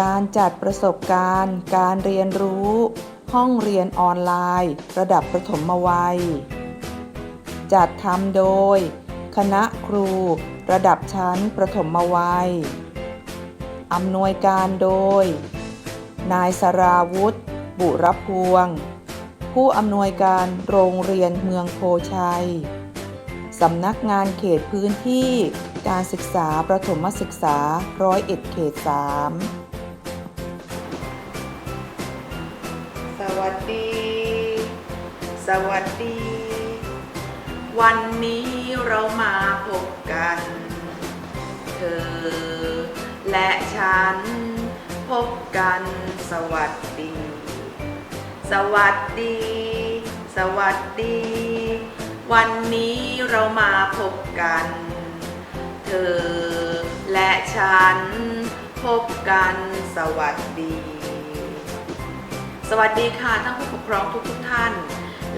การจัดประสบการณ์ การเรียนรู้ ห้องเรียนออนไลน์ ระดับประถมวัย จัดทำโดย คณะครู ระดับชั้นประถมวัยอำนวยการโดย นายสราวุธบุรพวง ผู้อำนวยการโรงเรียนเมืองโพชัย สำนักงานเขตพื้นที่การศึกษาประถมศึกษาร้อยเอ็ดเขตสาม สวัสดี วันนี้เรามาพบกัน เธอ และฉัน พบกันสวัสดี สวัสดี สวัสดี วันนี้เรามาพบกัน เธอ และฉัน พบกันสวัสดี สวัสดีค่ะทั้งผู้ปกครองทุกทุกท่าน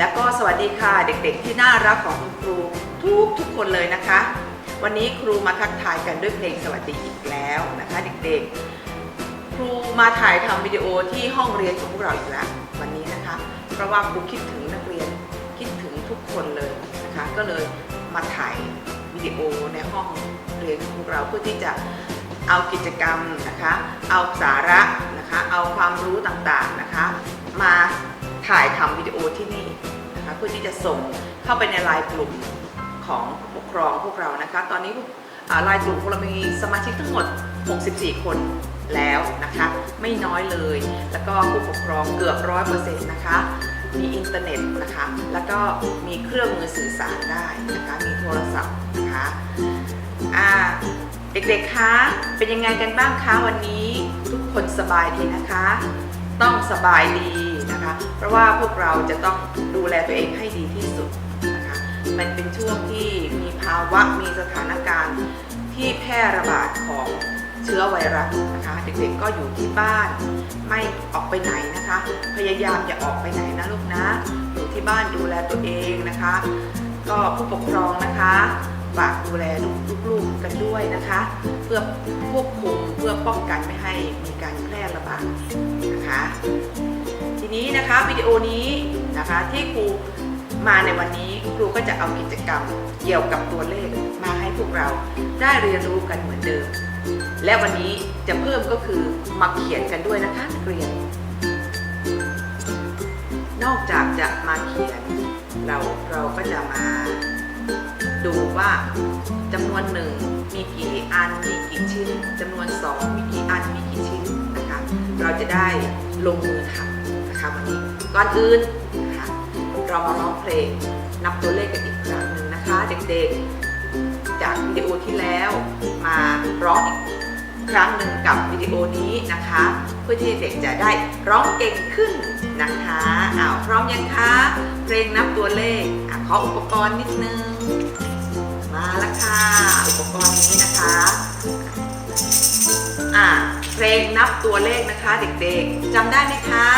และก็สวัสดีค่ะเด็กๆ ที่น่ารักของคุณครูทุกทุกๆคนเลยนะคะ วันนี้ครูมาทักทายกันด้วยเพลงสวัสดีอีกแล้วนะคะ เด็กๆ ครูมาถ่ายทำวิดีโอที่ห้องเรียนของพวกเราอีกแล้ววันนี้นะคะ เพราะว่าครูคิดถึงนักเรียนคิดถึงทุกคนเลยนะคะ ก็เลยมาถ่ายวิดีโอในห้องเรียนของพวกเราเพื่อที่จะเอากิจกรรมนะคะ เอาสาระนะคะ เอาความรู้ต่างๆนะคะ มาถ่ายทำวิดีโอที่นี่ พื่อที่จะส่งเข้าไปในไลน์กลุ่มของปกครองพวกเรานะคะ ตอนนี้ผู้อ่าไลน์กลุ่มของเรามีสมาชิกทั้งหมด 64 คนแล้วนะคะ ไม่น้อยเลย แล้วก็ผู้ปกครองเกือบร้อยเปอร์เซ็นต์นะคะ มีอินเทอร์เน็ตนะคะ แล้วก็มีเครื่องมือสื่อสารได้นะคะ มีโทรศัพท์นะคะอ่าเด็กๆ คะ เป็นยังไงกันบ้างคะวันนี้ ทุกคนสบายดีนะคะ ต้องสบายดี นะคะ เพราะว่าพวกเราจะต้องดูแลตัวเองให้ดีที่สุดนะคะ มันเป็นช่วงที่มีภาวะมีสถานการณ์ที่แพร่ระบาดของเชื้อไวรัสนะคะเด็กๆก็อยู่ที่บ้าน ไม่ออกไปไหนนะคะ พยายามอย่าออกไปไหนนะลูกนะอยู่ที่บ้านดูแลตัวเองนะคะ ก็ผู้ปกครองนะคะฝากดูแลลูกๆกันด้วยนะคะ เพื่อควบคุมเพื่อป้องกันไม่ให้มีการแพร่ระบาดนะคะ นี้นะคะวิดีโอนี้นะคะที่ครูมาในวันนี้ครูก็จะเอากิจกรรมเกี่ยวกับตัวเลขมาให้พวกเราได้เรียนรู้กันเหมือนเดิม และวันนี้จะเพิ่มก็คือมาเขียนกันด้วยนะคะนักเรียน นอกจากจะมาเขียน เราเราก็จะมาดูว่าจำนวนหนึ่งมีกี่อันมีกี่ชิ้นจำนวนสองมีกี่อันมีกี่ชิ้นนะคะ เราจะได้ลงมือทำ นะคะวันนี้ก่อนอื่นนะคะเรามาร้องเพลงนับตัวเลขกันอีกครั้งหนึ่งนะคะ เด็กๆ จากวิดีโอที่แล้วมาร้องอีกครั้งหนึ่งกับวิดีโอนี้นะคะ เพื่อที่เด็กจะได้ร้องเก่งขึ้นนะคะอ้าวพร้อมยังคะเพลงนับตัวเลขอขออุปกรณ์นิดนึง มาแล้วค่ะอุปกรณ์นี้นะคะอ่า เพลงนับตัวเลขนะคะเด็กๆจำได้ไหมคะ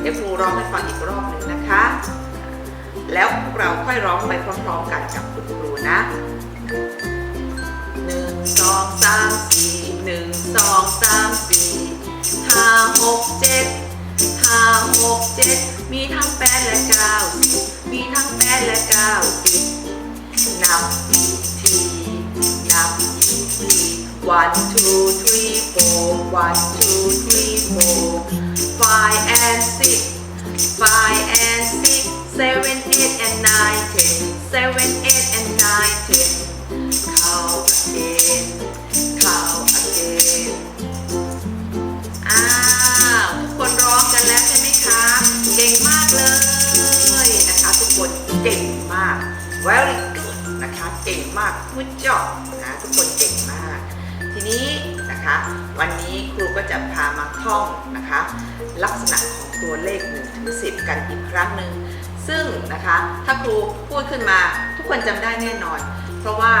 เดี๋ยวครูร้องให้ฟังอีกรอบหนึ่งนะคะ แล้วพวกเราค่อยร้องไปพร้อมๆกันกับคุณครูนะหนึ่งสองสามสี่หนึ่งสองสามสี่ห้าหกเจ็ดห้าหกเจ็ดมีทั้งแปดและเก้ามีทั้งแปดและเก้าสิบนับ one two three four one two three four five and six five and six seven eight and nine ten seven eight and nine ten count again count again อ้าวทุกคนร้องกันแล้วใช่ไหมคะ เก่งมากเลยนะคะ ทุกคนเก่งมาก very good นะคะ เก่งมาก good job นี้นะคะวันนี้ครูก็จะพามาท่องนะคะลักษณะของตัวเลข1ถึง10 กันอีกครั้งหนึ่งซึ่งนะคะถ้าครูพูดขึ้นมาทุกคนจำได้แน่นอน เพราะว่า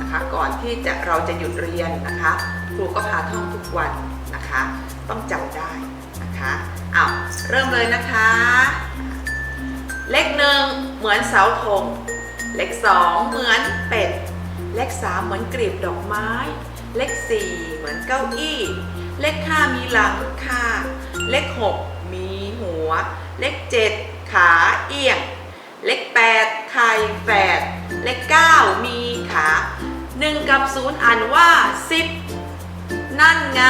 นะคะก่อนที่จะเราจะหยุดเรียนนะคะครูก็พาท่องทุกวันนะคะต้องจำได้นะคะอ้าวเริ่มเลยนะคะ เลขหนึ่งเหมือนเสาธงเลขสองเหมือนเป็ด เลขสามเหมือนกลีบดอกไม้ เลขสี่เหมือนเก้าอี้ เลขห้ามีหลังค่ะ เลขหกมีหัว เลขเจ็ดขาเอียง เลขแปดไข่แฝด เลขเก้ามีขาหนึ่งกับศูนย์อ่านว่าสิบนั่นไง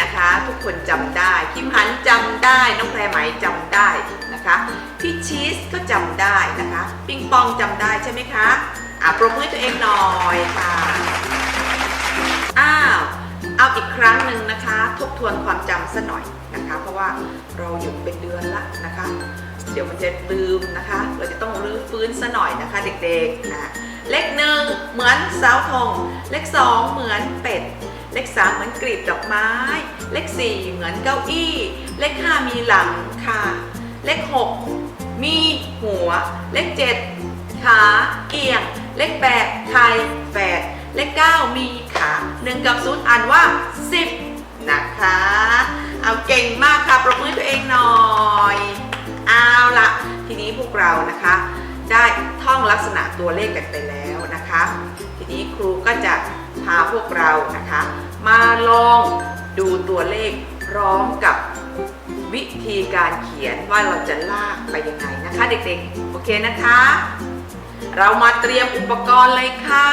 นะคะ ทุกคนจำได้คิมหันจำได้ น้องแพรไหมจำได้นะคะ พี่ชีสก็จำได้นะคะ ปิงปองจำได้ใช่ไหมคะอะปรบมือตัวเองหน่อยค่ะ อ้าวเอาอีกครั้งหนึ่งนะคะ ทบทวนความจำซะหน่อยนะคะ เพราะว่าเราหยุดเป็นเดือนละนะคะ เดี๋ยวมันจะลืมนะคะ เราจะต้องรื้อฟื้นซะหน่อยนะคะเด็กๆอะเลขหนึ่งเหมือนสาวทองเลขสองเหมือนเป็ด เลขสามเหมือนกลีบดอกไม้ เลขสี่เหมือนเก้าอี้ เลขห้ามีหลังค่ะเลขหกมีหัว เลขเจ็ดขาเอียง เลขแปดไข่แฝด เลขเก้ามีขาหนึ่งกับศูนย์อ่านว่าสิบนะคะ เอาเก่งมากค่ะปรบมือตัวเองหน่อย เอาละทีนี้พวกเรานะคะ ได้ท่องลักษณะตัวเลขกันไปแล้วนะคะ ทีนี้ครูก็จะพาพวกเรานะคะ มาลองดูตัวเลขพร้อมกับวิธีการเขียนว่าเราจะลากไปยังไงนะคะ เด็กๆ โอเคนะคะ เรามาเตรียมอุปกรณ์เลยค่ะ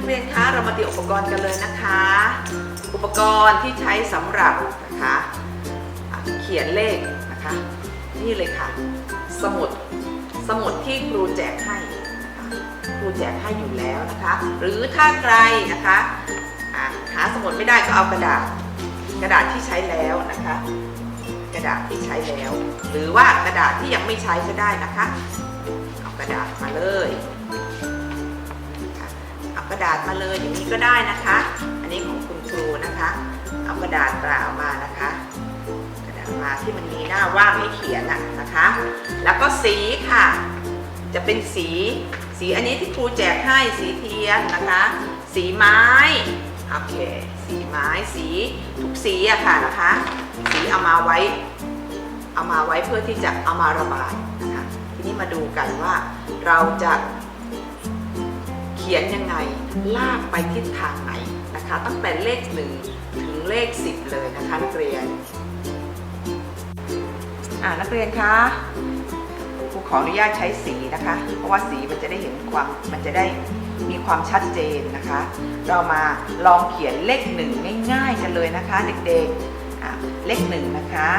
นักเรียนคะเรามาเตรียมอุปกรณ์กันเลยนะคะ อุปกรณ์ที่ใช้สำหรับนะคะเขียนเลขนะคะ นี่เลยค่ะ สมุดสมุดที่ครูแจกให้นะคะครูแจกให้อยู่แล้วนะคะ หรือถ้าใครนะคะะหาสมุดไม่ได้ก็เอากระดาษกระดาษที่ใช้แล้วนะคะ กระดาษที่ใช้แล้ว หรือว่ากระดาษที่ยังไม่ใช้ก็ได้นะคะ เอากระดาษมาเลย ระดาษมาเลยอย่างนี้ก็ได้นะคะ อันนี้ของคุณครูนะคะ เอากระดาษเปล่ามานะคะ กระดาษมาที่มันมีหน้าว่างให้เขียนน่ะนะคะ แล้วก็สีค่ะ จะเป็นสีสีอันนี้ที่ครูแจกให้สีเทียนนะคะ สีไม้โอเคสีไม้สีทุกสีอะค่ะนะคะ สีเอามาไว้ เอามาไว้เพื่อที่จะเอามาระบายนะคะทีนี้มาดูกันว่าเราจะ ขียนยังไงลากไปทิศทางไหนนะคะ ตั้งแต่เลขหนึ่งถึงเลขสิบเลยนะคะนักเรียนอ่านักเรียนคะครูขออนุญาตใช้สีนะคะ เพราะว่าสีมันจะได้เห็นความมันจะได้มีความชัดเจนนะคะ เรามาลองเขียนเลขหนึ่งง่ายๆกันเลยนะคะ เด็กๆเลขหนึ่งนะคะ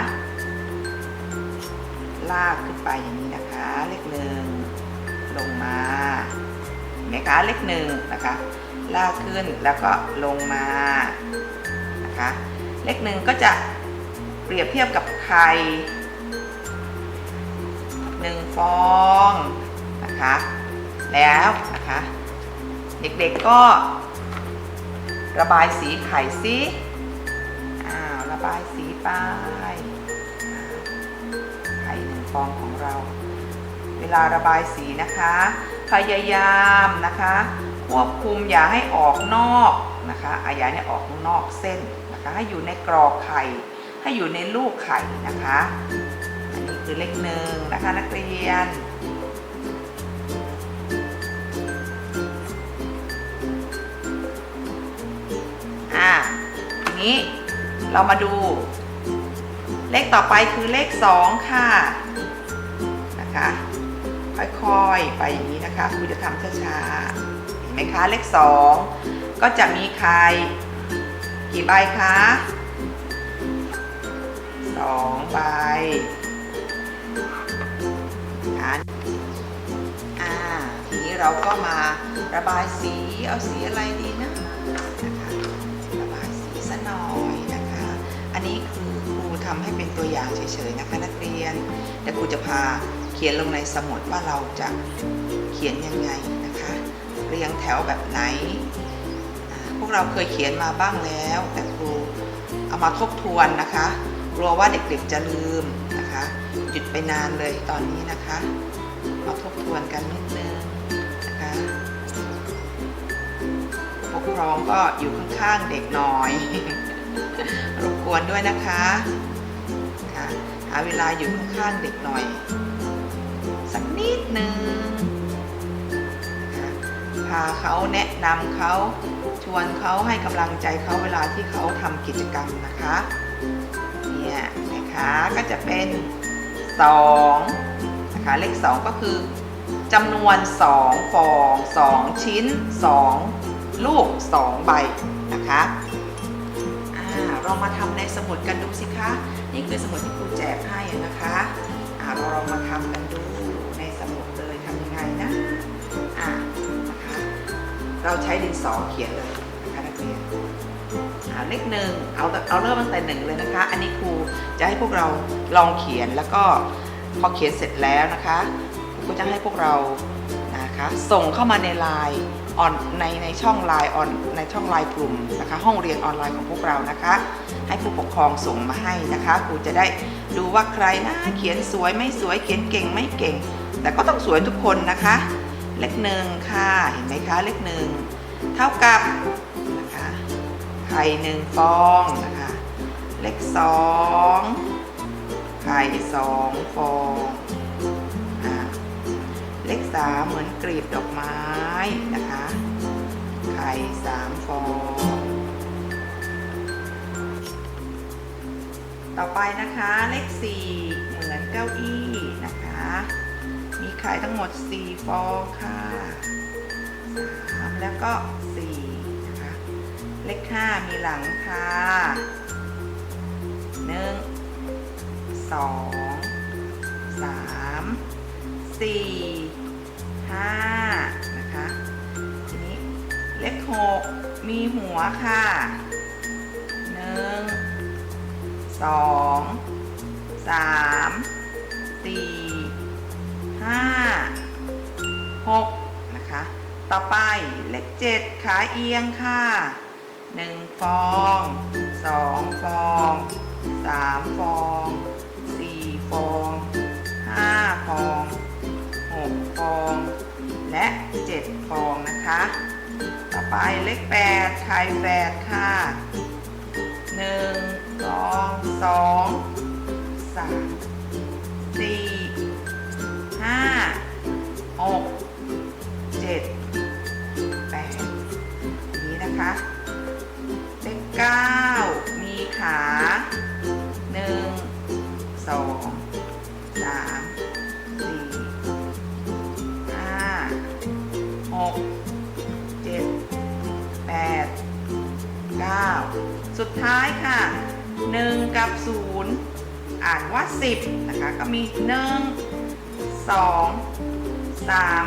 ลากขึ้นไปอย่างนี้นะคะ เลขหนึ่งลงมา ไหมคะเลขหนึ่งนะคะ ลากขึ้นแล้วก็ลงมานะคะเลขหนึ่งก็จะเปรียบเทียบกับไข่หนึ่งฟองนะคะแล้วนะคะเด็กๆก็ระบายสีไข่ซิอ้าวระบายสีไปไข่หนึ่งฟองของเรา เวลาระบายสีนะคะ พยายามนะคะ ควบคุมอย่าให้ออกนอกนะคะอาอย่าให้ออกนอกเส้นนะคะให้อยู่ในกรอบไข่ ให้อยู่ในลูกไข่นะคะ อันนี้คือเลขหนึ่งนะคะนักเรียนอ่าทีนี้เรามาดูเลขต่อไปคือเลขสองค่ะนะคะ อยๆ ไปอย่างนี้นะคะครูจะทำช้าๆเห็นไหมคะเลขสองก็จะมีใครกี่ใบคะสองใบอ่าอ่าทีนี้เราก็มาระบายสีเอาสีอะไรดีนะนะคะระบายสีซะหน่อยนะคะ อันนี้คือครูทำให้เป็นตัวอย่างเฉยๆนะคะนักเรียนเดี๋ยวครูจะพา ขียนลงในสมุดว่าเราจะเขียนยังไงนะคะ เรียงแถวแบบไหน พวกเราเคยเขียนมาบ้างแล้ว แต่ครูเอามาทบทวนนะคะกลัวว่าเด็กๆจะลืมนะคะหยุดไปนานเลยตอนนี้นะคะ มาทบทวนกันนิดนึงนะคะผู้ปกครองก็อยู่ข้างๆเด็กน่อยรบกวนด้วยนะคะค่ะหาเวลาอยู่ข้างๆเด็กหน่อย สักนิดหนึ่งนะคะพาเขาแนะนำเขาชวนเขาให้กำลังใจเขาเวลาที่เขาทำกิจกรรมนะคะเนี่ยนะคะก็จะเป็น2นะคะเลข 2 ก็คือจำนวน 2 ฟอง 2 ชิ้น 2 ลูก 2 ใบนะคะเรามาทำในสมุดกันดูสิคะ นี่คือสมุดที่ครูแจกให้นะคะอ่าเราลองมาทำกัน เราใช้ดินสอเขียนเลยนะคะนักเรียนอ่าเลขหนึ่งเอาเอาเริ่มตั้งแต่หนึ่งเลยนะคะ อันนี้ครูจะให้พวกเราลองเขียนแล้วก็พอเขียนเสร็จแล้วนะคะครูก็จะให้พวกเรานะคะส่งเข้ามาในไลน์ออนในในช่องไลน์ออนในช่องไลน์กลุ่มนะคะ ห้องเรียนออนไลน์ของพวกเรานะคะ ให้ผู้ปกครองส่งมาให้นะคะครูจะได้ดูว่าใครนะเขียนสวยไม่สวยเขียนเก่งไม่เก่ง แต่ก็ต้องสวยทุกคนนะคะ เลขหนึ่งค่ะ เห็นไหมคะเลขหนึ่งเท่ากับนะคะไข่หนึ่งฟองนะคะ เลขสองไข่สองฟองอ่าเลขสามเหมือนกลีบดอกไม้นะคะ ไข่สามฟอง ต่อไปนะคะเลขสี่เหมือนเก้าอี้นะคะ มีไข่ทั้งหมดสี่ฟองค่ะสามแล้วก็สี่นะคะ เลขห้ามีหลังค่ะหนึ่งสองสามสี่ห้านะคะ ทีนี้เลขหกมีหัวค่ะหนึ่งสองสามสี่ ห้าหกนะคะ ต่อไปเลขเจ็ดขาเอียงค่ะหนึ่งฟองสองฟองสามฟองสี่ฟองห้าฟองหกฟองและเจ็ดฟองนะคะ ต่อไปเลขแปดไข่แปดค่ะหนึ่งสองสองสามสี่ ห้าหกเจ็ดแปดนี้นะคะเลขเก้ามีขาหนึ่งสองสามสี่ห้าหกเจ็ดแปดเก้าสุดท้ายค่ะหนึ่งกับศูนย์อ่านว่าสิบนะคะก็มีหนึ่ง สองสาม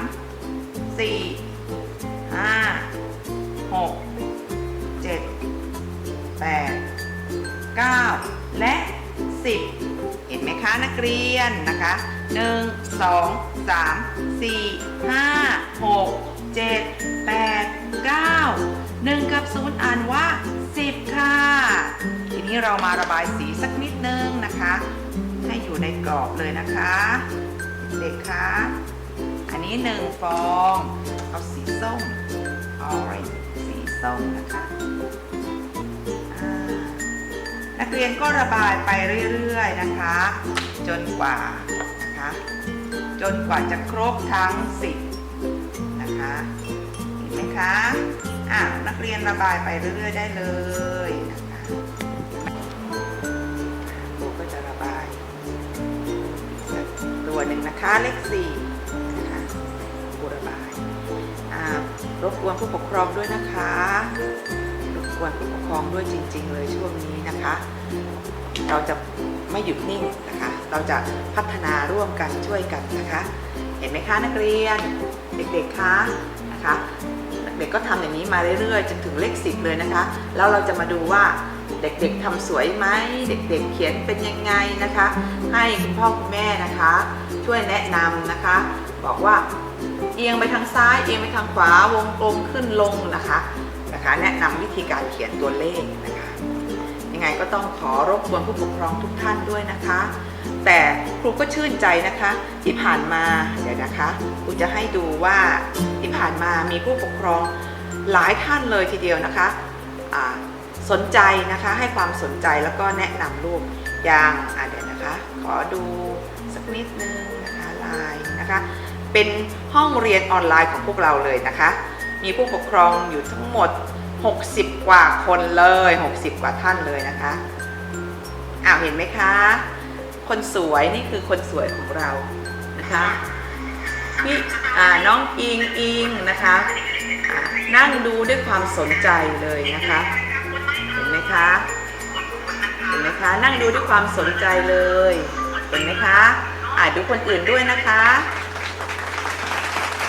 สี่ห้าหกเจ็ด8 9และ10เห็นไหมคะนักเรียนนะคะ1 2 3 4 5 6 7 8 9 1กับ0อ่านว่า10ค่ะ ทีนี้เรามาระบายสีสักนิดนึงนะคะ ให้อยู่ในกรอบเลยนะคะ เด็กๆคะอันนี้1ฟองเอาสีส้ม orange สีส้มนะคะนักเรียนก็ระบายไปเรื่อยๆนะคะ จนกว่านะคะจนกว่าจะครบทั้ง10นะคะเห็นไหมคะอ่านักเรียนระบายไปเรื่อยๆได้เลยนะคะ ตัวหนึ่งนะคะ เลข4นะคะครูรบายรบกวนผู้ปกครองด้วยนะคะรบกวนผู้ปกครองด้วยจริง ๆ เลยช่วงนี้นะคะ เราจะไม่หยุดนิ่งนะคะ เราจะพัฒนาร่วมกันช่วยกันนะคะ เห็นไหมคะนักเรียนเด็กๆคะนะคะเด็กก็ทำอย่างนี้มาเรื่อยๆจนถึงเลขสิบเลยนะคะ แล้วเราจะมาดูว่าเด็กๆทำสวยไหมเด็กๆเขียนเป็นยังไงนะคะ ให้คุณพ่อคุณแม่นะคะ ช่วยแนะนำนะคะ บอกว่าเอียงไปทางซ้ายเอียงไปทางขวาวงกลมขึ้นลงนะคะนะคะ แนะนำวิธีการเขียนตัวเลขนะคะยังไงก็ต้องขอรบกวนผู้ปกครองทุกท่านด้วยนะคะ แต่ครูก็ชื่นใจนะคะที่ผ่านมาเดี๋ยวนะคะครูจะให้ดูว่าที่ผ่านมามีผู้ปกครองหลายท่านเลยทีเดียวนะคะสนใจนะคะให้ความสนใจแล้วก็แนะนำลูกอย่างเดี๋ยวนะคะ ขอดู นิดนึงนะคะไลน์นะคะ เป็นห้องเรียนออนไลน์ของพวกเราเลยนะคะ มีผู้ปกครองอยู่ทั้งหมด 60 กว่าคนเลย 60 กว่าท่านเลยนะคะอ้าวเห็นไหมคะ คนสวยนี่คือคนสวยของเรานะคะพี่อ่าน้องอิงอิงนะคะนั่งดูด้วยความสนใจเลยนะคะ เห็นไหมคะเห็นไหมคะ นั่งดูด้วยความสนใจเลย เห็นไหมคะ อ่าดูคนอื่นด้วยนะคะ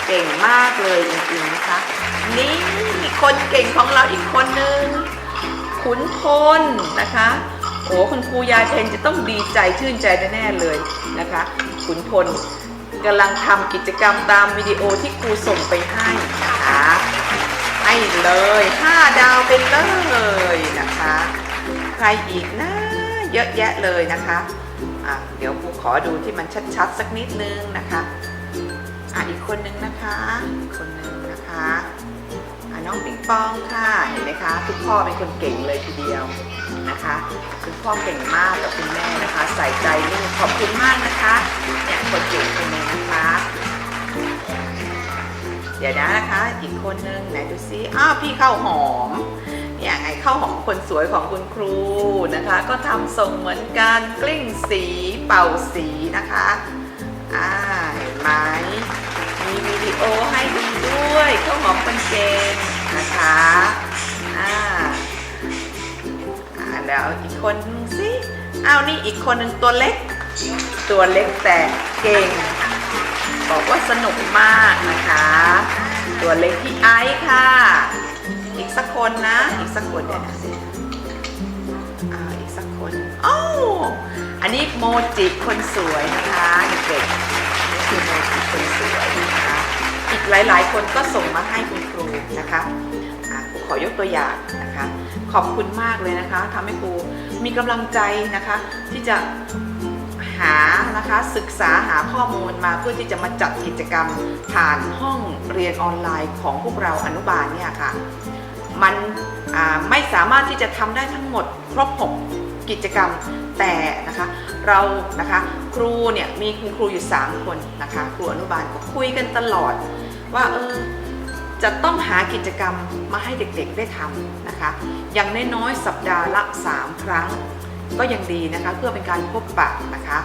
เก่งมากเลยจริงๆนะคะ นี่คนเก่งของเราอีกคนนึงขุนพลนะคะโอ้คุณครูยายเพนจะต้องดีใจชื่นใจแน่ๆเลยนะคะขุนพลกำลังทำกิจกรรมตามวิดีโอที่ครูส่งไปให้นะคะให้เลย 5 ดาวไปเลยนะคะ ใครอีกนะ เยอะแยะเลยนะคะ อะเดี๋ยวครูขอดูที่มันชัดๆ สักนิดนึงนะคะอะอีกคนนึงนะคะคนนึงนะคะอะน้องปิงปองค่ะเห็นไหมคะคุณพ่อเป็นคนเก่งเลยทีเดียวนะคะคุณพ่อเก่งมากกับคุณแม่นะคะ ใส่ใจลูกขอบคุณมากนะคะเนี่ยคนเก่งคนนึงนะคะเดี๋ยวนะนะคะ อีกคนนึงไหนดูซิอ้าวพี่ข้าวหอม เนี่ยไงข้าวหอมคนสวยของคุณครูนะคะ ก็ทำทรงเหมือนกันกลิ้งสีเป่าสีนะคะอ่าเห็นไหมมีวิดีโอให้ดูด้วยข้าวหอมคนเก่งนะคะอ่าอ่าแล้วอีกคนนึงสิอ้าวนี่อีกคนหนึ่งตัวเล็ก ตัวเล็กแต่เก่ง บอกว่าสนุกมากนะคะ ตัวเล็กพี่ไอซ์ค่ะ อีกสักคนนะ สักคนเดี๋ยวนะสิอ่าอีกสักคนโอ้วอันนี้โมจิคนสวยนะคะเด็กๆนี่คือโมจิคนสวยนะคะอีกหลายๆ คนก็ส่งมาให้คุณครูนะคะขอยกตัวอย่างนะคะ ขอบคุณมากเลยนะคะทำให้ครูมีกำลังใจนะคะ ที่จะหานะคะศึกษาหาข้อมูลมาเพื่อที่จะมาจัดกิจกรรมผ่านห้องเรียนออนไลน์ของพวกเราอนุบาลเนี่ยค่ะ มันไม่สามารถที่จะทำได้ทั้งหมดครบ 6 กิจกรรม แต่นะคะเรานะคะครูเนี่ยมีคุณครูอยู่ 3 คนนะคะครูอนุบาลก็คุยกันตลอด ว่าเออจะต้องหากิจกรรมมาให้เด็กๆได้ทำนะคะ อย่างน้อยๆสัปดาห์ละ 3 ครั้งก็ยังดีนะคะเพื่อเป็นการพบปะนะคะ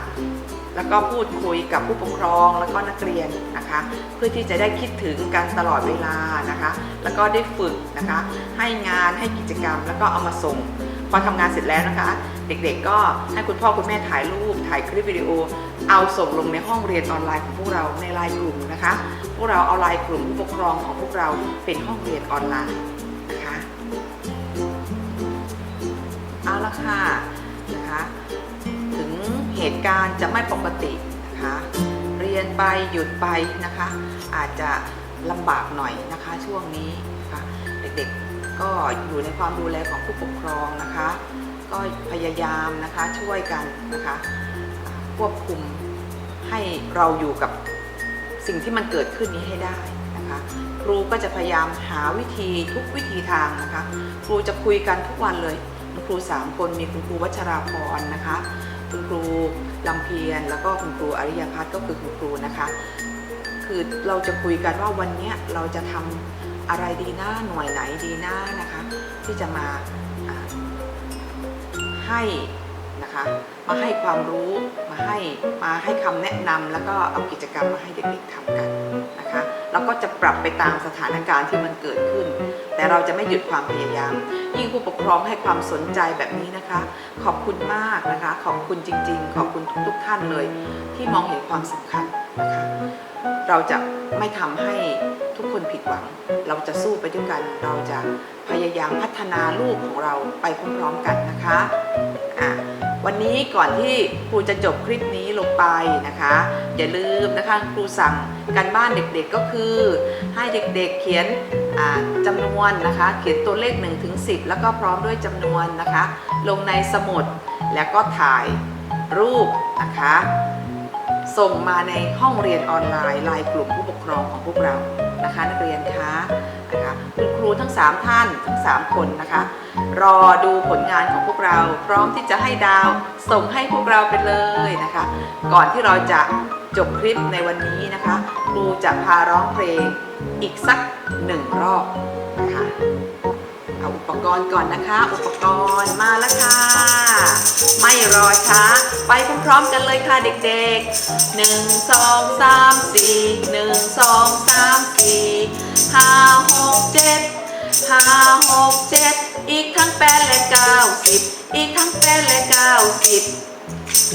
แล้วก็พูดคุยกับผู้ปกครองแล้วก็นักเรียนนะคะ เพื่อที่จะได้คิดถึงกันตลอดเวลานะคะ แล้วก็ได้ฝึกนะคะ ให้งานให้กิจกรรมแล้วก็เอามาส่งพอทำงานเสร็จแล้วนะคะ เด็กๆก็ให้คุณพ่อคุณแม่ถ่ายรูปถ่ายคลิปวิดีโอ เอาส่งลงในห้องเรียนออนไลน์ของพวกเราในไลน์กลุ่มนะคะ พวกเราเอาไลน์กลุ่มผู้ปกครองของพวกเราเป็นห้องเรียนออนไลน์นะคะเอาละค่ะ เหตุการณ์จะไม่ปกตินะคะเรียนไปหยุดไปนะคะ อาจจะลำบากหน่อยนะคะช่วงนี้นะคะเด็กๆก็อยู่ในความดูแลของผู้ปกครองนะคะ ก็พยายามนะคะช่วยกันนะคะควบคุมให้เราอยู่กับสิ่งที่มันเกิดขึ้นนี้ให้ได้นะคะ ครูก็จะพยายามหาวิธีทุกวิธีทางนะคะ ครูจะคุยกันทุกวันเลยคุณครูสามคนมีคุณครูวัชราพรนะคะ คุณครูลำเพียรแล้วก็คุณครูอริยพัฒน์ก็คือคุณครูนะคะคือเราจะคุยกันว่าวันนี้เราจะทำอะไรดีหน้าหน่วยไหนดีหน้านะคะ ที่จะมาอ่าให้นะคะมาให้ความรู้มาให้มาให้คำแนะนำแล้วก็เอากิจกรรมมาให้เด็กๆทำกัน นะคะแล้วก็จะปรับไปตามสถานการณ์ที่มันเกิดขึ้น แต่เราจะไม่หยุดความพยายาม ยิ่งผู้ปกครองให้ความสนใจแบบนี้นะคะ ขอบคุณมากนะคะ ขอบคุณจริง ๆ ขอบคุณทุกๆท่านเลย ที่มองเห็นความสำคัญนะคะ เราจะไม่ทำให้ทุกคนผิดหวัง เราจะสู้ไปด้วยกัน เราจะพยายามพัฒนาลูกของเราไปพร้อมๆกันนะคะะวันนี้ก่อนที่ครูจะจบคลิปนี้ ลงไปนะคะ อย่าลืมนะคะครูสั่งการบ้านเด็กๆก็คือ ให้เด็กๆเขียนอ่าจำนวนนะคะ เขียนตัวเลข1ถึง10 แล้วก็พร้อมด้วยจำนวนนะคะ ลงในสมุดแล้วก็ถ่ายรูปนะคะ ส่งมาในห้องเรียนออนไลน์ไลน์กลุ่มผู้ปกครองของพวกเรานะคะ นักเรียนคะ นะคะคุณครูทั้ง 3 ท่านทั้ง 3 คนนะคะ รอดูผลงานของพวกเรา พร้อมที่จะให้ดาวส่งให้พวกเราไปเลยนะคะ ก่อนที่เราจะจบคลิปในวันนี้นะคะ ครูจะพาร้องเพลงอีกสักหนึ่งรอบนะคะเอาอุปกรณ์ก่อนนะคะ อุปกรณ์มาแล้วค่ะ ไม่รอช้า ไปพร้อมๆกันเลยค่ะเด็กๆหนึ่งสองสามสี่ ห้าหกเจ็ดห้าหกเจ็ดอีกทั้งแปดและเก้าสิบอีกทั้งแปดและเก้าสิบ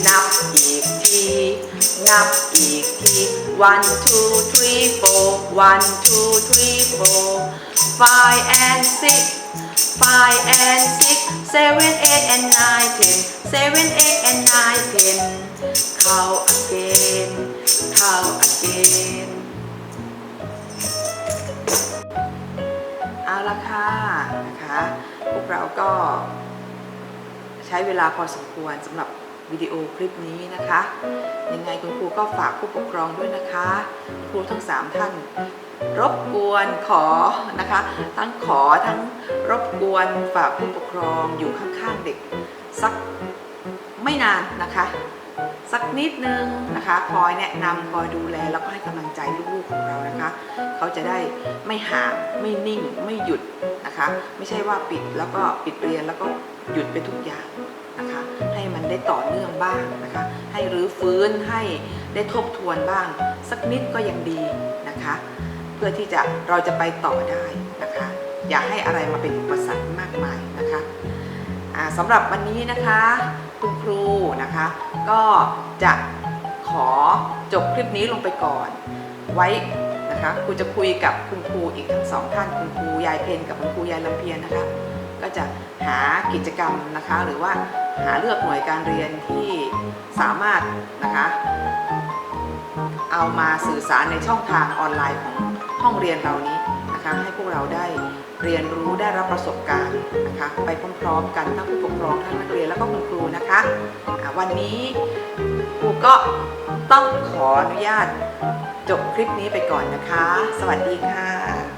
นับอีกที นับอีกที one two three four one two three four five and six five and six seven eight and nine ten seven eight and nine ten count again count again เอาละค่ะนะคะพวกเราก็ใช้เวลาพอสมควรสำหรับวิดีโอคลิปนี้นะคะ ยังไงคุณครูก็ฝากผู้ปกครองด้วยนะคะ ครูทั้ง 3 ท่าน รบกวนขอนะคะ ทั้งขอทั้งรบกวนฝากผู้ปกครองอยู่ข้างๆเด็กสักไม่นานนะคะ สักนิดนึงนะคะคอยแนะนำคอยดูแลแล้วก็ให้กำลังใจลูกๆของเรานะคะ เขาจะได้ไม่ห่างไม่นิ่งไม่หยุดนะคะ ไม่ใช่ว่าปิดแล้วก็ปิดเรียนแล้วก็หยุดไปทุกอย่างนะคะ ให้มันได้ต่อเนื่องบ้างนะคะ ให้รื้อฟื้นให้ได้ทบทวนบ้าง สักนิดก็ยังดีนะคะ เพื่อที่จะเราจะไปต่อได้นะคะ อย่าให้อะไรมาเป็นอุปสรรคมากมายนะคะอ่าสำหรับวันนี้นะคะ คุณครูนะคะ ก็จะขอจบคลิปนี้ลงไปก่อน ไว้นะคะครูจะคุยกับคุณครูอีกทั้งสองท่านคุณครูยายเพนกับคุณครูยายลำเพียรนะคะ ก็จะหากิจกรรมนะคะ หรือว่าหาเลือกหน่วยการเรียนที่สามารถนะคะ เอามาสื่อสารในช่องทางออนไลน์ของห้องเรียนเรานี้นะคะ ให้พวกเราได้ เรียนรู้ได้รับประสบการณ์นะคะไปพร้อมๆกันทั้งผู้ปกครองทั้งนักเรียนแล้วก็คุณครูนะคะะวันนี้ครูก็ต้องขออนุญาตจบคลิปนี้ไปก่อนนะคะ สวัสดีค่ะ